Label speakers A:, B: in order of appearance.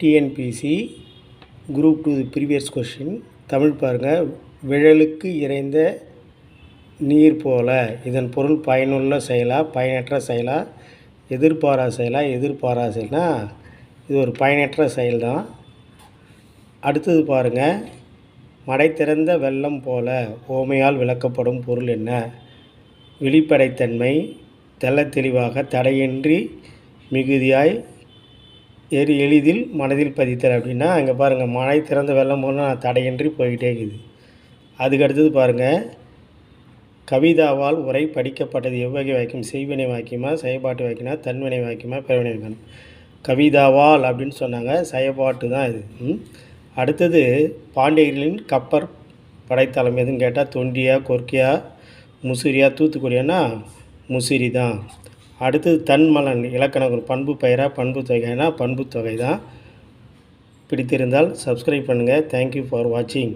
A: TNPSC group two the previous question Tamil பாருங்கள் விழலுக்கு இறைந்த நீர் போல. இதன் பொருள் பயனுள்ள செயலா பயனற்ற செயலா எதிர்பாரா செயலா எதிர்பாரா செயல்னா இது ஒரு பயனற்ற செயல் தான் அடுத்தது பாருங்கள் மடை திறந்த வெள்ளம் போல. ஓமையால் விளக்கப்படும் பொருள் என்ன? வெளிப்படைத்தன்மை தெள்ளத் தெளிவாக தடையின்றி மிகுதியாய் எரி எளிதில் மனதில் பதித்தர் அப்படின்னா அங்கே பாருங்கள் மழை திறந்த வெள்ளம் போல தடையின்றி போய்கிட்டே இருக்குது. அதுக்கு அடுத்தது பாருங்கள் கவிதாவால் உரை படிக்கப்பட்டது எவ்வகை வாக்கியம்? செய்வினை வாக்கியமா? செயல்பாட்டு வாக்கியமா? தன்வினை வாக்கியமா? பிறவினை வாக்கியம்? கவிதாவால் அப்படின்னு சொன்னாங்க. செயல்பாட்டு தான் இது. அடுத்தது பாண்டியர்களின் கப்பர் படைத்தளம் எதுன்னு கேட்டால் தொண்டியா கொர்க்கியா முசிறியா தூத்துக்குடியானா முசிறி தான். அடுத்தது தன்மலன் இலக்கணங்கள் பண்பு பெயரா பண்பு தொகைனா பண்பு தொகை தான் பிடித்திருந்தால் சப்ஸ்கிரைப் பண்ணுங்கள் தேங்க்யூ ஃபார் வாட்சிங்